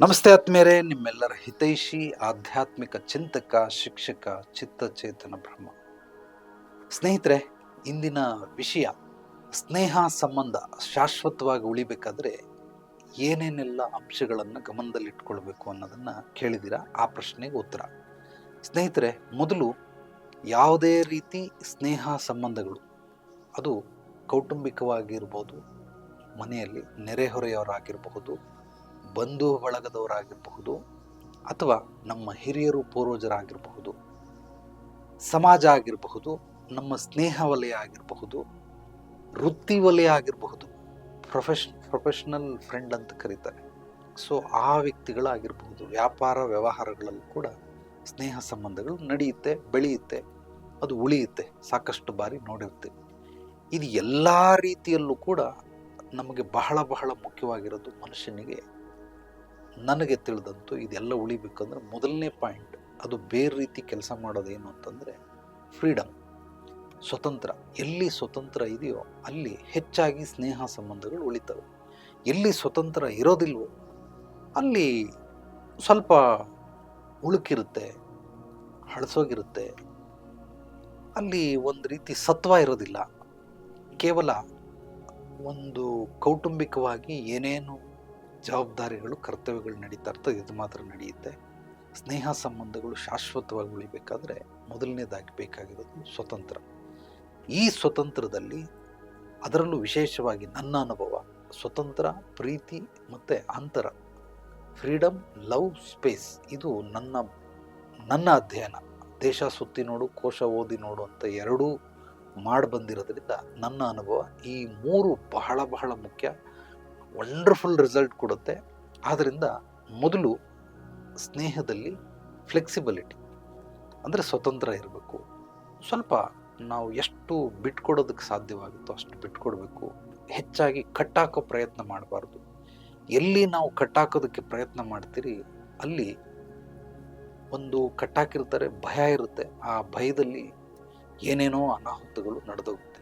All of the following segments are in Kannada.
ನಮಸ್ತೆ ಆತ್ಮೀಯರೇ, ನಿಮ್ಮೆಲ್ಲರ ಹಿತೈಷಿ, ಆಧ್ಯಾತ್ಮಿಕ ಚಿಂತಕ, ಶಿಕ್ಷಕ, ಚಿತ್ತಚೇತನ ಬ್ರಹ್ಮ. ಸ್ನೇಹಿತರೆ, ಇಂದಿನ ವಿಷಯ ಸ್ನೇಹ ಸಂಬಂಧ ಶಾಶ್ವತವಾಗಿ ಉಳಿಬೇಕಾದ್ರೆ ಏನೇನೆಲ್ಲ ಅಂಶಗಳನ್ನು ಗಮನದಲ್ಲಿಟ್ಕೊಳ್ಬೇಕು ಅನ್ನೋದನ್ನು ಕೇಳಿದಿರ? ಆ ಪ್ರಶ್ನೆಗೆ ಉತ್ತರ. ಸ್ನೇಹಿತರೆ, ಮೊದಲು ಯಾವುದೇ ರೀತಿ ಸ್ನೇಹ ಸಂಬಂಧಗಳು, ಅದು ಕೌಟುಂಬಿಕವಾಗಿರ್ಬೋದು, ಮನೆಯಲ್ಲಿ ನೆರೆಹೊರೆಯವರಾಗಿರಬಹುದು ಬಂಧು ಬಳಗದವರಾಗಿರಬಹುದು ಅಥವಾ ನಮ್ಮ ಹಿರಿಯರು ಪೂರ್ವಜರಾಗಿರಬಹುದು, ಸಮಾಜ ಆಗಿರಬಹುದು, ನಮ್ಮ ಸ್ನೇಹ ವಲಯ ಆಗಿರಬಹುದು, ವೃತ್ತಿ ವಲಯ ಆಗಿರಬಹುದು, ಪ್ರೊಫೆಷ್, ಪ್ರೊಫೆಷನಲ್ ಫ್ರೆಂಡ್ ಅಂತ ಕರೀತಾರೆ. ಸೊ, ಆ ವ್ಯಕ್ತಿಗಳಾಗಿರಬಹುದು. ವ್ಯಾಪಾರ ವ್ಯವಹಾರಗಳಲ್ಲೂ ಕೂಡ ಸ್ನೇಹ ಸಂಬಂಧಗಳು ನಡೆಯುತ್ತೆ, ಬೆಳೆಯುತ್ತೆ, ಅದು ಉಳಿಯುತ್ತೆ. ಸಾಕಷ್ಟು ಬಾರಿ ನೋಡಿರ್ತೀವಿ. ಇದು ಎಲ್ಲ ರೀತಿಯಲ್ಲೂ ಕೂಡ ನಮಗೆ ಬಹಳ ಬಹಳ ಮುಖ್ಯವಾಗಿರೋದು ಮನುಷ್ಯನಿಗೆ ನನಗೆ ತಿಳಿದಂತೂ ಇದೆಲ್ಲ ಉಳಿಬೇಕಂದ್ರೆ ಮೊದಲನೇ ಪಾಯಿಂಟ್, ಅದು ಬೇರೆ ರೀತಿ ಕೆಲಸ ಮಾಡೋದೇನು ಅಂತಂದರೆ ಫ್ರೀಡಮ್ ಸ್ವತಂತ್ರ. ಎಲ್ಲಿ ಸ್ವತಂತ್ರ ಇದೆಯೋ ಅಲ್ಲಿ ಹೆಚ್ಚಾಗಿ ಸ್ನೇಹ ಸಂಬಂಧಗಳು ಉಳಿತವೆ. ಎಲ್ಲಿ ಸ್ವತಂತ್ರ ಇರೋದಿಲ್ವೋ ಅಲ್ಲಿ ಸ್ವಲ್ಪ ಉಳುಕಿರುತ್ತೆ, ಹಳಸೋಗಿರುತ್ತೆ. ಅಲ್ಲಿ ಒಂದು ರೀತಿ ಸತ್ವ ಇರೋದಿಲ್ಲ. ಕೇವಲ ಒಂದು ಕೌಟುಂಬಿಕವಾಗಿ ಏನೇನು ಜವಾಬ್ದಾರಿಗಳು, ಕರ್ತವ್ಯಗಳು ನಡೀತಾ ಇರ್ತದೆ ಇದು ಮಾತ್ರ ನಡೆಯುತ್ತೆ. ಸ್ನೇಹ ಸಂಬಂಧಗಳು ಶಾಶ್ವತವಾಗಿ ಉಳಿಬೇಕಾದ್ರೆ ಮೊದಲನೇದಾಗಿ ಬೇಕಾಗಿರೋದು ಸ್ವತಂತ್ರ. ಈ ಸ್ವತಂತ್ರದಲ್ಲಿ ಅದರಲ್ಲೂ ವಿಶೇಷವಾಗಿ ನನ್ನ ಅನುಭವ, ಸ್ವತಂತ್ರ, ಪ್ರೀತಿ ಮತ್ತು ಅಂತರ ಫ್ರೀಡಮ್ ಲವ್, ಸ್ಪೇಸ್, ಇದು ನನ್ನ ನನ್ನ ಅಧ್ಯಯನ. ದೇಶ ಸುತ್ತಿ ನೋಡು, ಕೋಶ ಓದಿ ನೋಡು ಅಂತ ಎರಡೂ ಮಾಡಿ ಬಂದಿರೋದ್ರಿಂದ ನನ್ನ ಅನುಭವ ಈ ಮೂರು ಬಹಳ ಬಹಳ ಮುಖ್ಯ. ವಂಡರ್ಫುಲ್ ರಿಸಲ್ಟ್ ಕೊಡುತ್ತೆ. ಆದ್ದರಿಂದ ಮೊದಲು ಸ್ನೇಹದಲ್ಲಿ ಫ್ಲೆಕ್ಸಿಬಿಲಿಟಿ ಅಂದರೆ ಸ್ವತಂತ್ರ ಇರಬೇಕು. ಸ್ವಲ್ಪ ನಾವು ಎಷ್ಟು ಬಿಟ್ಕೊಡೋದಕ್ಕೆ ಸಾಧ್ಯವಾಗುತ್ತೋ ಅಷ್ಟು ಬಿಟ್ಕೊಡ್ಬೇಕು ಹೆಚ್ಚಾಗಿ ಕಟ್ಟಾಕೋ ಪ್ರಯತ್ನ ಮಾಡಬಾರ್ದು. ಎಲ್ಲಿ ನಾವು ಕಟ್ಟಾಕೋದಕ್ಕೆ ಪ್ರಯತ್ನ ಮಾಡ್ತೀರಿ, ಅಲ್ಲಿ ಒಂದು ಕಟ್ಟಾಕಿರ್ತಾರೆ, ಭಯ ಇರುತ್ತೆ. ಆ ಭಯದಲ್ಲಿ ಏನೇನೋ ಅನಾಹುತಗಳು ನಡೆದೋಗುತ್ತೆ.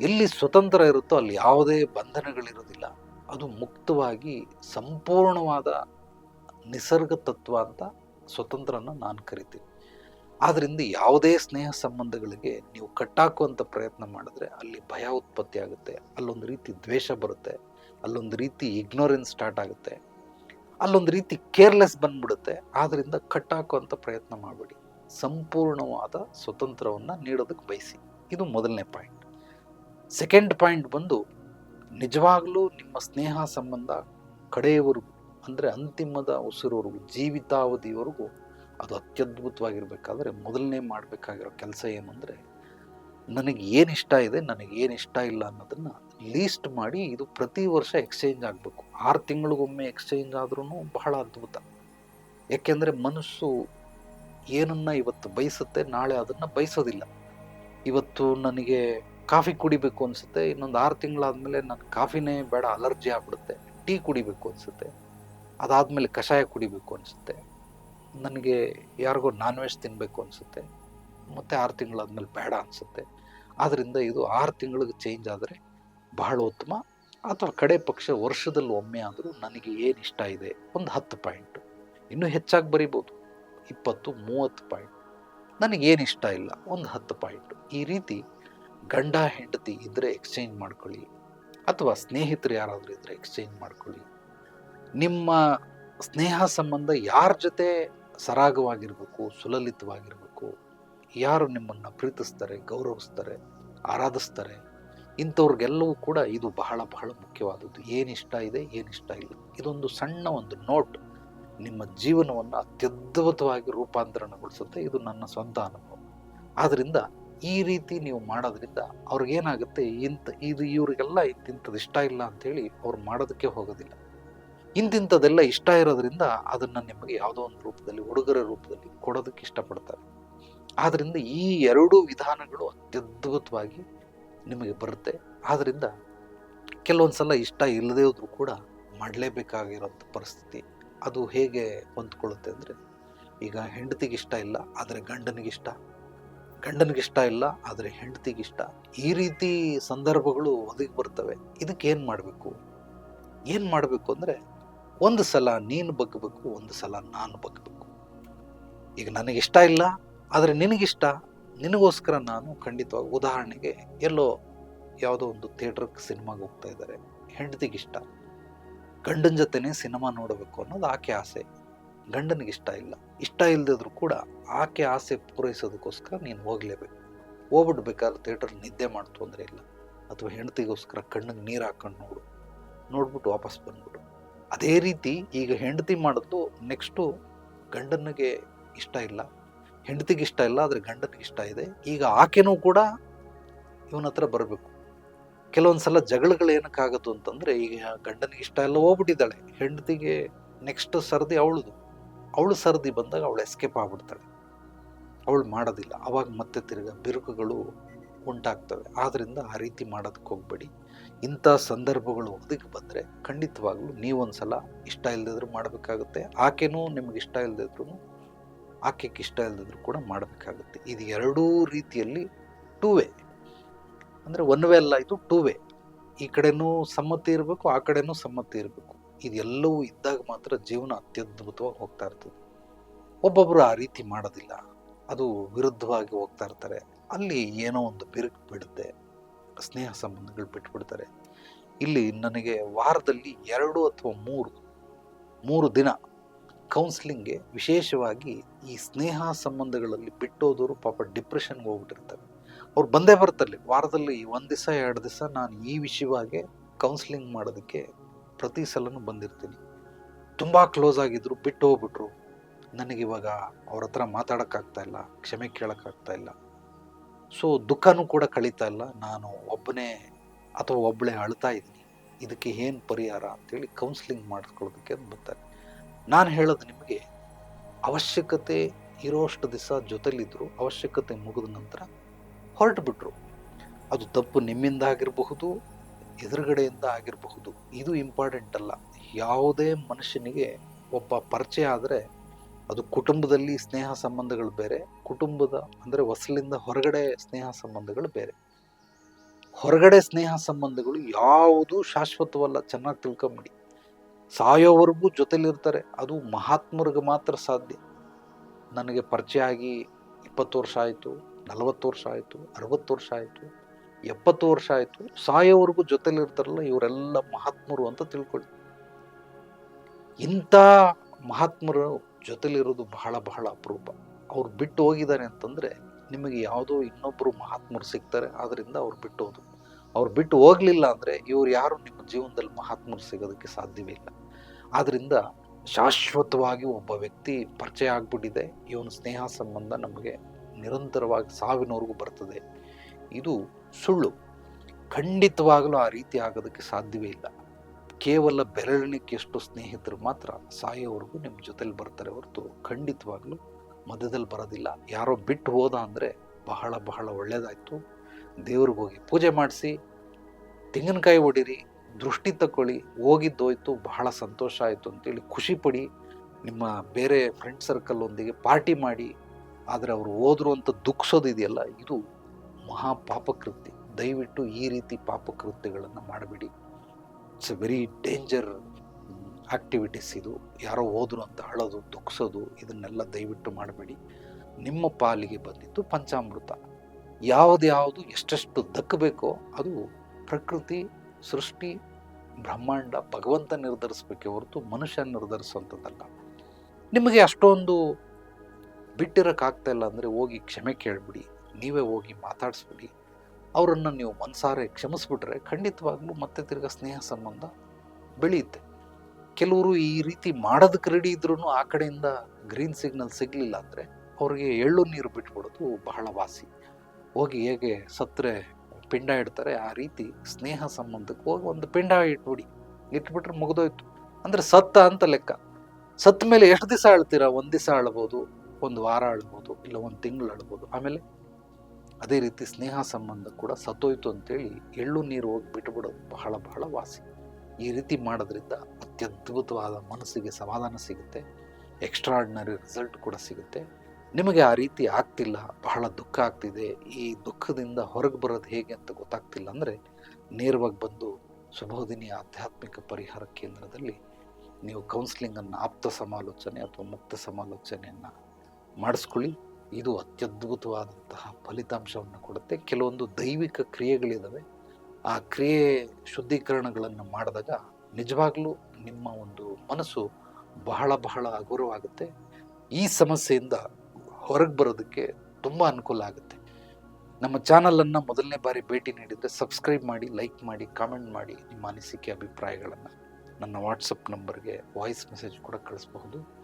ಎಲ್ಲಿ ಸ್ವತಂತ್ರ ಇರುತ್ತೋ ಅಲ್ಲಿ ಯಾವುದೇ ಬಂಧನಗಳಿರೋದಿಲ್ಲ. ಅದು ಮುಕ್ತವಾಗಿ ಸಂಪೂರ್ಣವಾದ ನಿಸರ್ಗ ತತ್ವ ಅಂತ ಸ್ವತಂತ್ರನ ನಾನು ಕರಿತೀನಿ. ಆದ್ದರಿಂದ ಯಾವುದೇ ಸ್ನೇಹ ಸಂಬಂಧಗಳಿಗೆ ನೀವು ಕಟ್ಟಾಕುವಂಥ ಪ್ರಯತ್ನ ಮಾಡಿದ್ರೆ ಅಲ್ಲಿ ಭಯ ಉತ್ಪತ್ತಿ ಆಗುತ್ತೆ, ಅಲ್ಲೊಂದು ರೀತಿ ದ್ವೇಷ ಬರುತ್ತೆ, ಅಲ್ಲೊಂದು ರೀತಿ ಇಗ್ನೋರೆನ್ಸ್ ಸ್ಟಾರ್ಟ್ ಆಗುತ್ತೆ, ಅಲ್ಲೊಂದು ರೀತಿ ಕೇರ್ಲೆಸ್ ಬಂದ್ಬಿಡುತ್ತೆ. ಆದ್ದರಿಂದ ಕಟ್ಟಾಕುವಂಥ ಪ್ರಯತ್ನ ಮಾಡಬೇಡಿ. ಸಂಪೂರ್ಣವಾದ ಸ್ವತಂತ್ರವನ್ನು ನೀಡೋದಕ್ಕೆ ಬಯಸಿ. ಇದು ಮೊದಲನೇ ಪಾಯಿಂಟ್ ಸೆಕೆಂಡ್ ಪಾಯಿಂಟ್ ಬಂದು ನಿಜವಾಗ್ಲೂ ನಿಮ್ಮ ಸ್ನೇಹ ಸಂಬಂಧ ಕಡೆಯವರೆಗೂ, ಅಂದರೆ ಅಂತಿಮದ ಉಸಿರೋವರೆಗೂ ಜೀವಿತಾವಧಿವರೆಗೂ ಅದು ಅತ್ಯದ್ಭುತವಾಗಿರಬೇಕಾದ್ರೆ ಮೊದಲನೇ ಮಾಡಬೇಕಾಗಿರೋ ಕೆಲಸ ಏನು ಅಂದರೆ, ನನಗೆ ಏನು ಇಷ್ಟ ಇದೆ, ನನಗೆ ಏನು ಇಷ್ಟ ಇಲ್ಲ ಅನ್ನೋದನ್ನು ಲೀಸ್ಟ್ ಮಾಡಿ ಇದು ಪ್ರತಿ ವರ್ಷ ಎಕ್ಸ್ಚೇಂಜ್ ಆಗಬೇಕು. ಆರು ತಿಂಗಳಿಗೊಮ್ಮೆ ಎಕ್ಸ್ಚೇಂಜ್ ಆದ್ರೂ ಬಹಳ ಅದ್ಭುತ. ಏಕೆಂದರೆ ಮನಸ್ಸು ಏನನ್ನ ಇವತ್ತು ಬಯಸುತ್ತೆ, ನಾಳೆ ಅದನ್ನು ಬಯಸೋದಿಲ್ಲ. ಇವತ್ತು ನನಗೆ ಕಾಫಿ ಕುಡಿಬೇಕು ಅನಿಸುತ್ತೆ. ಇನ್ನೊಂದು ಆರು ತಿಂಗಳಾದಮೇಲೆ ನಾನು ಕಾಫಿನೇ ಬೇಡ, ಅಲರ್ಜಿ ಆಗ್ಬಿಡುತ್ತೆ. ಟೀ ಕುಡಿಬೇಕು ಅನಿಸುತ್ತೆ. ಅದಾದಮೇಲೆ ಕಷಾಯ ಕುಡಿಬೇಕು ಅನಿಸುತ್ತೆ. ನನಗೆ ಯಾರಿಗೋ ನಾನ್ ವೆಜ್ ತಿನ್ನಬೇಕು ಅನಿಸುತ್ತೆ. ಮತ್ತು ಆರು ತಿಂಗಳಾದ್ಮೇಲೆ ಬೇಡ ಅನಿಸುತ್ತೆ. ಆದ್ದರಿಂದ ಇದು ಆರು ತಿಂಗಳಿಗೆ ಚೇಂಜ್ ಆದರೆ ಬಹಳ ಉತ್ತಮ. ಅಥವಾ ಕಡೆ ಪಕ್ಷ ವರ್ಷದಲ್ಲಿ ಒಮ್ಮೆ ಆದರೂ ನನಗೆ ಏನು ಇಷ್ಟ ಇದೆ? ಒಂದು ಹತ್ತು ಪಾಯಿಂಟು ಇನ್ನೂ ಹೆಚ್ಚಾಗಿ ಬರಿಬೋದು. ಇಪ್ಪತ್ತು, ಮೂವತ್ತು ಪಾಯಿಂಟ್ ನನಗೇನು ಇಷ್ಟ ಇಲ್ಲ? ಒಂದು ಹತ್ತು ಪಾಯಿಂಟು ಈ ರೀತಿ ಗಂಡ ಹೆಂಡತಿ ಇದ್ದರೆ ಎಕ್ಸ್ಚೇಂಜ್ ಮಾಡ್ಕೊಳ್ಳಿ. ಅಥವಾ ಸ್ನೇಹಿತರು ಯಾರಾದರೂ ಇದ್ದರೆ ಎಕ್ಸ್ಚೇಂಜ್ ಮಾಡ್ಕೊಳ್ಳಿ. ನಿಮ್ಮ ಸ್ನೇಹ ಸಂಬಂಧ ಯಾರ ಜೊತೆ ಸರಾಗವಾಗಿರಬೇಕು, ಸುಲಲಿತವಾಗಿರಬೇಕು, ಯಾರು ನಿಮ್ಮನ್ನು ಪ್ರೀತಿಸ್ತಾರೆ, ಗೌರವಿಸ್ತಾರೆ, ಆರಾಧಿಸ್ತಾರೆ, ಇಂಥವ್ರಿಗೆಲ್ಲವೂ ಕೂಡ ಇದು ಬಹಳ ಬಹಳ ಮುಖ್ಯವಾದದ್ದು. ಏನಿಷ್ಟ ಇದೆ ಏನಿಷ್ಟ ಇಲ್ಲ. ಇದೊಂದು ಸಣ್ಣ ಒಂದು ನೋಟ್ ನಿಮ್ಮ ಜೀವನವನ್ನು ಅತ್ಯದ್ಭುತವಾಗಿ ರೂಪಾಂತರಣಗೊಳಿಸುತ್ತೆ ಇದು ನನ್ನ ಸ್ವಂತ ಅನುಭವ. ಆದ್ದರಿಂದ ಈ ರೀತಿ ನೀವು ಮಾಡೋದ್ರಿಂದ ಅವ್ರಿಗೇನಾಗುತ್ತೆ, ಇಂಥ ಇದು ಇವರಿಗೆಲ್ಲ ಇಂತಿಂಥದ್ದು ಇಷ್ಟ ಇಲ್ಲ ಅಂಥೇಳಿ ಅವ್ರು ಮಾಡೋದಕ್ಕೆ ಹೋಗೋದಿಲ್ಲ. ಇಂತಿಂಥದ್ದೆಲ್ಲ ಇಷ್ಟ ಇರೋದ್ರಿಂದ ಅದನ್ನು ನಿಮಗೆ ಯಾವುದೋ ಒಂದು ರೂಪದಲ್ಲಿ, ಉಡುಗೊರೆ ರೂಪದಲ್ಲಿ ಕೊಡೋದಕ್ಕೆ ಇಷ್ಟಪಡ್ತಾರೆ. ಆದ್ದರಿಂದ ಈ ಎರಡೂ ವಿಧಾನಗಳು ಅತ್ಯದ್ಭುತವಾಗಿ ನಿಮಗೆ ಬರುತ್ತೆ. ಆದ್ದರಿಂದ ಕೆಲವೊಂದು ಸಲ ಇಷ್ಟ ಇಲ್ಲದೇ ಹೋದ್ರೂ ಕೂಡ ಮಾಡಲೇಬೇಕಾಗಿರೋಂಥ ಪರಿಸ್ಥಿತಿ ಅದು ಹೇಗೆ ಹೊಂದ್ಕೊಳ್ಳುತ್ತೆ ಅಂದರೆ, ಈಗ ಹೆಂಡತಿಗೆ ಇಷ್ಟ ಇಲ್ಲ, ಆದರೆ ಗಂಡನಿಗಿಷ್ಟ ಗಂಡನಿಗಿಷ್ಟ ಇಲ್ಲ, ಆದರೆ ಹೆಂಡತಿಗಿಷ್ಟ ಈ ರೀತಿ ಸಂದರ್ಭಗಳು ಒದಗಿ ಬರ್ತವೆ. ಇದಕ್ಕೆ ಏನು ಮಾಡಬೇಕು? ಏನು ಮಾಡಬೇಕು ಅಂದರೆ, ಒಂದು ಸಲ ನೀನು ಬಗ್ಗಬೇಕು, ಒಂದು ಸಲ ನಾನು ಬಗ್ಗಬೇಕು. ಈಗ ನನಗೆ ಇಷ್ಟ ಇಲ್ಲ, ಆದರೆ ನಿನಗಿಷ್ಟ ನಿನಗೋಸ್ಕರ ನಾನು ಖಂಡಿತವಾಗಿ ಉದಾಹರಣೆಗೆ ಎಲ್ಲೋ ಯಾವುದೋ ಒಂದು ಥಿಯೇಟ್ರಿಗೆ ಸಿನಿಮಾಗೆ ಹೋಗ್ತಾ ಇದ್ದಾರೆ. ಹೆಂಡತಿಗಿಷ್ಟ ಗಂಡನ ಜೊತೆನೇ ಸಿನಿಮಾ ನೋಡಬೇಕು ಅನ್ನೋದು ಆಕೆ ಆಸೆ. ಗಂಡನಿಗೆ ಇಷ್ಟ ಇಲ್ಲ. ಇಷ್ಟ ಇಲ್ಲದಿದ್ರು ಕೂಡ ಆಕೆ ಆಸೆ ಪೂರೈಸೋದಕ್ಕೋಸ್ಕರ ನೀನು ಹೋಗ್ಲೇಬೇಕು. ಹೋಗ್ಬಿಡ್ಬೇಕಾದ್ರೆ ಥಿಯೇಟರ್ ನಿದ್ದೆ ಮಾಡ್ತು ಅಂದರೆ ಇಲ್ಲ. ಅಥವಾ ಹೆಂಡತಿಗೋಸ್ಕರ ಕಣ್ಣಿಗೆ ನೀರು ಹಾಕೊಂಡು ನೋಡು. ನೋಡ್ಬಿಟ್ಟು ವಾಪಸ್ ಬಂದ್ಬಿಡು. ಅದೇ ರೀತಿ ಈಗ ಹೆಂಡತಿ ಮಾಡೋದು ನೆಕ್ಸ್ಟು ಗಂಡನಿಗೆ ಇಷ್ಟ ಇಲ್ಲ. ಹೆಂಡತಿಗೆ ಇಷ್ಟ ಇಲ್ಲ, ಆದರೆ ಗಂಡನಿಗೆ ಇಷ್ಟ ಇದೆ. ಈಗ ಆಕೆನೂ ಕೂಡ ಇವನ ಹತ್ರ ಬರಬೇಕು. ಕೆಲವೊಂದು ಸಲ ಜಗಳಗಳು ಏನಕ್ಕಾಗತ್ತು ಅಂತಂದರೆ ಈಗ ಗಂಡನಿಗೆ ಇಷ್ಟ ಎಲ್ಲ ಹೋಗ್ಬಿಟ್ಟಿದ್ದಾಳೆ. ಹೆಂಡತಿಗೆ ನೆಕ್ಸ್ಟ್ ಸರದಿ ಅವಳದು. ಅವಳು ಸರದಿ ಬಂದಾಗ ಅವಳು ಎಸ್ಕೇಪ್ ಆಗ್ಬಿಡ್ತಾಳೆ. ಅವಳು ಮಾಡೋದಿಲ್ಲ. ಅವಾಗ ಮತ್ತೆ ತಿರ್ಗ ಬಿರುಕುಗಳು ಉಂಟಾಗ್ತವೆ. ಆದ್ದರಿಂದ ಆ ರೀತಿ ಮಾಡೋದಕ್ಕೆ ಹೋಗಬೇಡಿ. ಇಂಥ ಸಂದರ್ಭಗಳು ಒದಗಿ ಬಂದರೆ ಖಂಡಿತವಾಗ್ಲೂ ನೀವೊಂದ್ಸಲ ಇಷ್ಟ ಇಲ್ಲದಿದ್ರು ಮಾಡಬೇಕಾಗುತ್ತೆ. ಆಕೆನೂ ನಿಮ್ಗೆ ಇಷ್ಟ ಇಲ್ಲದಿದ್ರು ಆಕೆಗೆ ಇಷ್ಟ ಇಲ್ಲದಿದ್ರು ಕೂಡ ಮಾಡಬೇಕಾಗುತ್ತೆ. ಇದು ಎರಡೂ ರೀತಿಯಲ್ಲಿ ಟೂ ವೇ ಅಂದರೆ ಒನ್ ವೇ ಅಲ್ಲ, ಇದು ಟೂ ವೇ ಈ ಕಡೆನೂ ಸಮ್ಮತಿ ಇರಬೇಕು, ಆ ಕಡೆನೂ ಸಮ್ಮತಿ ಇರಬೇಕು. ಇದೆಲ್ಲವೂ ಇದ್ದಾಗ ಮಾತ್ರ ಜೀವನ ಅತ್ಯದ್ಭುತವಾಗಿ ಹೋಗ್ತಾ ಇರ್ತದೆ. ಒಬ್ಬೊಬ್ಬರು ಆ ರೀತಿ ಮಾಡೋದಿಲ್ಲ. ಅದು ವಿರುದ್ಧವಾಗಿ ಹೋಗ್ತಾ ಇರ್ತಾರೆ. ಅಲ್ಲಿ ಏನೋ ಒಂದು ಬಿರುಕು ಬಿಡುತ್ತೆ. ಸ್ನೇಹ ಸಂಬಂಧಗಳು ಬಿಟ್ಬಿಡ್ತಾರೆ. ಇಲ್ಲಿ ನನಗೆ ವಾರದಲ್ಲಿ ಎರಡು ಅಥವಾ ಮೂರು ಮೂರು ದಿನ ಕೌನ್ಸಿಲಿಂಗ್ಗೆ ವಿಶೇಷವಾಗಿ ಈ ಸ್ನೇಹ ಸಂಬಂಧಗಳಲ್ಲಿ ಬಿಟ್ಟೋದವರು ಪಾಪ ಡಿಪ್ರೆಷನ್ಗೆ ಹೋಗ್ಬಿಟ್ಟಿರ್ತಾರೆ. ಅವ್ರು ಬಂದೇ ಬರ್ತಾರೆ ವಾರದಲ್ಲಿ ಒಂದು ದಿವಸ ಎರಡು ದಿವಸ ನಾನು ಈ ವಿಷಯವಾಗಿ ಕೌನ್ಸಿಲಿಂಗ್ ಮಾಡೋದಕ್ಕೆ ಪ್ರತಿ ಸಲನೂ ಬಂದಿರ್ತೀನಿ. ತುಂಬ ಕ್ಲೋಸ್ ಆಗಿದ್ರು, ಬಿಟ್ಟು ಹೋಗ್ಬಿಟ್ರು. ನನಗಿವಾಗ ಅವ್ರ ಹತ್ರ ಮಾತಾಡೋಕ್ಕಾಗ್ತಾ ಇಲ್ಲ, ಕ್ಷಮೆ ಕೇಳೋಕ್ಕಾಗ್ತಾ ಇಲ್ಲ. ಸೊ ದುಃಖನೂ ಕೂಡ ಕಳೀತಾ ಇಲ್ಲ. ನಾನು ಒಬ್ಬನೇ ಅಥವಾ ಒಬ್ಬಳೇ ಅಳ್ತಾ ಇದ್ದೀನಿ. ಇದಕ್ಕೆ ಏನು ಪರಿಹಾರ ಅಂತೇಳಿ ಕೌನ್ಸಿಲಿಂಗ್ ಮಾಡಿಸ್ಕೊಳ್ಳೋದಕ್ಕೆ ಅಂತ ಬರ್ತಾರೆ. ನಾನು ಹೇಳೋದು ನಿಮಗೆ, ಅವಶ್ಯಕತೆ ಇರೋಷ್ಟು ದಿವಸ ಜೊತೆಲಿದ್ದರು ಅವಶ್ಯಕತೆ ಮುಗಿದ ನಂತರ ಹೊರಟುಬಿಟ್ರು. ಅದು ತಪ್ಪು ನಿಮ್ಮಿಂದ ಆಗಿರಬಹುದು ಎದುರುಗಡೆಯಿಂದ ಆಗಿರಬಹುದು. ಇದು ಇಂಪಾರ್ಟೆಂಟ್ ಅಲ್ಲ. ಯಾವುದೇ ಮನುಷ್ಯನಿಗೆ ಒಬ್ಬ ಪರಿಚಯ ಆದರೆ ಅದು ಕುಟುಂಬದಲ್ಲಿ ಸ್ನೇಹ ಸಂಬಂಧಗಳು ಬೇರೆ, ಕುಟುಂಬದ ಅಂದರೆ ಹೊಸಲಿಂದ ಹೊರಗಡೆ ಸ್ನೇಹ ಸಂಬಂಧಗಳು ಬೇರೆ. ಹೊರಗಡೆ ಸ್ನೇಹ ಸಂಬಂಧಗಳು ಯಾವುದೂ ಶಾಶ್ವತವಲ್ಲ, ಚೆನ್ನಾಗಿ ತಿಳ್ಕೊಂಬಿಡಿ. ಸಾಯೋವರೆಗೂ ಜೊತೆಲಿರ್ತಾರೆ, ಅದು ಮಹಾತ್ಮರಿಗೆ ಮಾತ್ರ ಸಾಧ್ಯ. ನನಗೆ ಪರಿಚಯ ಆಗಿ ಇಪ್ಪತ್ತು ವರ್ಷ ಆಯಿತು, ನಲವತ್ತು ವರ್ಷ ಆಯಿತು, ಅರವತ್ತು ವರ್ಷ ಆಯಿತು ಎಪ್ಪತ್ತು ವರ್ಷ ಆಯಿತು, ಸಾಯೋವರೆಗೂ ಜೊತೆಲಿರ್ತಾರಲ್ಲ ಇವರೆಲ್ಲ ಮಹಾತ್ಮರು ಅಂತ ತಿಳ್ಕೊಳ್ಳಿ. ಇಂಥ ಮಹಾತ್ಮರು ಜೊತೆಲಿರೋದು ಬಹಳ ಬಹಳ ಅಪರೂಪ. ಅವ್ರು ಬಿಟ್ಟು ಹೋಗಿದ್ದಾರೆ ಅಂತಂದರೆ ನಿಮಗೆ ಯಾವುದೋ ಇನ್ನೊಬ್ಬರು ಮಹಾತ್ಮರು ಸಿಗ್ತಾರೆ ಆದ್ದರಿಂದ ಅವ್ರು ಬಿಟ್ಟು ಹೋದ್ರು ಅವ್ರು ಬಿಟ್ಟು ಹೋಗಲಿಲ್ಲ ಅಂದರೆ ಇವ್ರು ಯಾರು ನಿಮ್ಮ ಜೀವನದಲ್ಲಿ ಮಹಾತ್ಮರು ಸಿಗೋದಕ್ಕೆ ಸಾಧ್ಯವೇ ಇಲ್ಲ. ಆದ್ದರಿಂದ ಶಾಶ್ವತವಾಗಿ ಒಬ್ಬ ವ್ಯಕ್ತಿ ಪರಿಚಯ ಆಗಿಬಿಟ್ಟಿದೆ. ಇವನ ಸ್ನೇಹ ಸಂಬಂಧ ನಮಗೆ ನಿರಂತರವಾಗಿ ಸಾವಿನವರೆಗೂ ಬರ್ತದೆ. ಇದು ಸುಳ್ಳು ಖಂಡಿತವಾಗಲೂ ಆ ರೀತಿ ಆಗೋದಕ್ಕೆ ಸಾಧ್ಯವೇ ಇಲ್ಲ. ಕೇವಲ ಬೆರಳಿಣಿಕೆಯಷ್ಟು ಸ್ನೇಹಿತರು ಮಾತ್ರ ಸಾಯೋವರೆಗೂ ನಿಮ್ಮ ಜೊತೆಲಿ ಬರ್ತಾರೆ ಹೊರತು ಖಂಡಿತವಾಗಲೂ ಮಧ್ಯದಲ್ಲಿ ಬರೋದಿಲ್ಲ. ಯಾರೋ ಬಿಟ್ಟು ಹೋದ ಅಂದರೆ ಬಹಳ ಬಹಳ ಒಳ್ಳೆಯದಾಯಿತು ದೇವ್ರಿಗೆ ಹೋಗಿ ಪೂಜೆ ಮಾಡಿಸಿ, ತೆಂಗಿನಕಾಯಿ ಹೊಡಿರಿ ದೃಷ್ಟಿ ತಗೊಳ್ಳಿ ಹೋಗಿದ್ದೋಯ್ತು ಬಹಳ ಸಂತೋಷ ಆಯಿತು ಅಂತೇಳಿ ಖುಷಿ ಪಡಿ, ನಿಮ್ಮ ಬೇರೆ ಫ್ರೆಂಡ್ ಸರ್ಕಲ್ ಒಂದಿಗೆ ಪಾರ್ಟಿ ಮಾಡಿ, ಆದರೆ ಅವರು ಹೋದ್ರು ಅಂತ ದುಃಖಿಸೋದಿದೆಯಲ್ಲ ಇದು ಮಹಾ ಪಾಪಕೃತ್ಯ ದಯವಿಟ್ಟು ಈ ರೀತಿ ಪಾಪಕೃತ್ಯಗಳನ್ನು ಮಾಡಬೇಡಿ. It's a very danger activities ಇದು. ಯಾರೋ ಹೋದ್ರು ಅಂತ ಅಳೋದು ದುಃಖಿಸೋದು ಇದನ್ನೆಲ್ಲ ದಯವಿಟ್ಟು ಮಾಡಬೇಡಿ. ನಿಮ್ಮ ಪಾಲಿಗೆ ಬಂದಿದ್ದು ಪಂಚಾಮೃತ. ಯಾವುದ್ಯಾವುದು ಎಷ್ಟೆಷ್ಟು ದಕ್ಕಬೇಕೋ ಅದು ಪ್ರಕೃತಿ, ಸೃಷ್ಟಿ, ಬ್ರಹ್ಮಾಂಡ, ಭಗವಂತ ನಿರ್ಧರಿಸಬೇಕೆ ಹೊರತು ಮನುಷ್ಯ ನಿರ್ಧರಿಸುವಂಥದ್ದಲ್ಲ. ನಿಮಗೆ ಅಷ್ಟೊಂದು ಬಿಟ್ಟಿರೋಕ್ಕಾಗ್ತಾ ಇಲ್ಲ ಅಂದರೆ ಹೋಗಿ ಕ್ಷಮೆ ಕೇಳಿಬಿಡಿ. ನೀವೇ ಹೋಗಿ ಮಾತಾಡಿಸ್ಬಿಡಿ. ಅವರನ್ನು ನೀವು ಮನಸಾರೆ ಕ್ಷಮಿಸ್ಬಿಟ್ರೆ ಖಂಡಿತವಾಗ್ಲೂ ಮತ್ತೆ ತಿರ್ಗ ಸ್ನೇಹ ಸಂಬಂಧ ಬೆಳೆಯುತ್ತೆ. ಕೆಲವರು ಈ ರೀತಿ ಮಾಡೋದಕ್ಕೆ ರೆಡಿ ಇದ್ರೂ ಆ ಕಡೆಯಿಂದ ಗ್ರೀನ್ ಸಿಗ್ನಲ್ ಸಿಗಲಿಲ್ಲ ಅಂದರೆ ಅವ್ರಿಗೆ ಎಳ್ಳು ನೀರು ಬಿಟ್ಬಿಡೋದು ಬಹಳ ವಾಸಿ. ಹೋಗಿ ಹೇಗೆ ಸತ್ತರೆ ಪಿಂಡ ಇಡ್ತಾರೆ, ಆ ರೀತಿ ಸ್ನೇಹ ಸಂಬಂಧಕ್ಕೆ ಹೋಗಿ ಒಂದು ಪಿಂಡ ಇಟ್ಬಿಡಿ. ಇಟ್ಬಿಟ್ರೆ ಮುಗಿದೋಯ್ತು. ಅಂದರೆ ಸತ್ತ ಅಂತ ಲೆಕ್ಕ. ಸತ್ತ ಮೇಲೆ ಎಷ್ಟು ದಿವಸ ಅಳ್ತೀರಾ? ಒಂದು ದಿವಸ ಆಳ್ಬೋದು ಒಂದು ವಾರ ಆಳ್ಬೋದು ಇಲ್ಲ ಒಂದು ತಿಂಗಳು ಅಳ್ಬೋದು. ಆಮೇಲೆ ಅದೇ ರೀತಿ ಸ್ನೇಹ ಸಂಬಂಧ ಕೂಡ ಸತ್ತೋಯ್ತು ಅಂತೇಳಿ ಎಳ್ಳು ನೀರು ಹೋಗಿ ಬಿಟ್ಟುಬಿಡೋದು ಬಹಳ ಬಹಳ ವಾಸಿ. ಈ ರೀತಿ ಮಾಡೋದ್ರಿಂದ ಅತ್ಯದ್ಭುತವಾದ ಮನಸ್ಸಿಗೆ ಸಮಾಧಾನ ಸಿಗುತ್ತೆ ಎಕ್ಸ್ಟ್ರಾರ್ಡಿನರಿ ರಿಸಲ್ಟ್ ಕೂಡ ಸಿಗುತ್ತೆ. ನಿಮಗೆ ಆ ರೀತಿ ಆಗ್ತಿಲ್ಲ, ಬಹಳ ದುಃಖ ಆಗ್ತಿದೆ, ಈ ದುಃಖದಿಂದ ಹೊರಗೆ ಬರೋದು ಹೇಗೆ ಅಂತ ಗೊತ್ತಾಗ್ತಿಲ್ಲ ಅಂದರೆ ನೇರವಾಗಿ ಬಂದು ಸುಬೋಧಿನಿ ಆಧ್ಯಾತ್ಮಿಕ ಪರಿಹಾರ ಕೇಂದ್ರದಲ್ಲಿ ನೀವು ಕೌನ್ಸಿಲಿಂಗನ್ನು ಆಪ್ತ ಸಮಾಲೋಚನೆ ಅಥವಾ ಮುಕ್ತ ಸಮಾಲೋಚನೆಯನ್ನು ಮಾಡಿಸ್ಕೊಳ್ಳಿ. ಇದು ಅತ್ಯದ್ಭುತವಾದಂತಹ ಫಲಿತಾಂಶವನ್ನು ಕೊಡುತ್ತೆ. ಕೆಲವೊಂದು ದೈವಿಕ ಕ್ರಿಯೆಗಳಿದ್ದಾವೆ ಆ ಕ್ರಿಯೆ ಶುದ್ಧೀಕರಣಗಳನ್ನು ಮಾಡಿದಾಗ ನಿಜವಾಗ್ಲೂ ನಿಮ್ಮ ಒಂದು ಮನಸ್ಸು ಬಹಳ ಬಹಳ ಹಗುರವಾಗುತ್ತೆ. ಈ ಸಮಸ್ಯೆಯಿಂದ ಹೊರಗೆ ಬರೋದಕ್ಕೆ ತುಂಬ ಅನುಕೂಲ ಆಗುತ್ತೆ. ನಮ್ಮ ಚಾನಲನ್ನು ಮೊದಲನೇ ಬಾರಿ ಭೇಟಿ ನೀಡಿದರೆ ಸಬ್ಸ್ಕ್ರೈಬ್ ಮಾಡಿ, ಲೈಕ್ ಮಾಡಿ, ಕಾಮೆಂಟ್ ಮಾಡಿ ನಿಮ್ಮ ಅನಿಸಿಕೆ, ಅಭಿಪ್ರಾಯಗಳನ್ನು. ನನ್ನ ವಾಟ್ಸಪ್ ನಂಬರ್ಗೆ ವಾಯ್ಸ್ ಮೆಸೇಜ್ ಕೂಡ ಕಳಿಸಬಹುದು.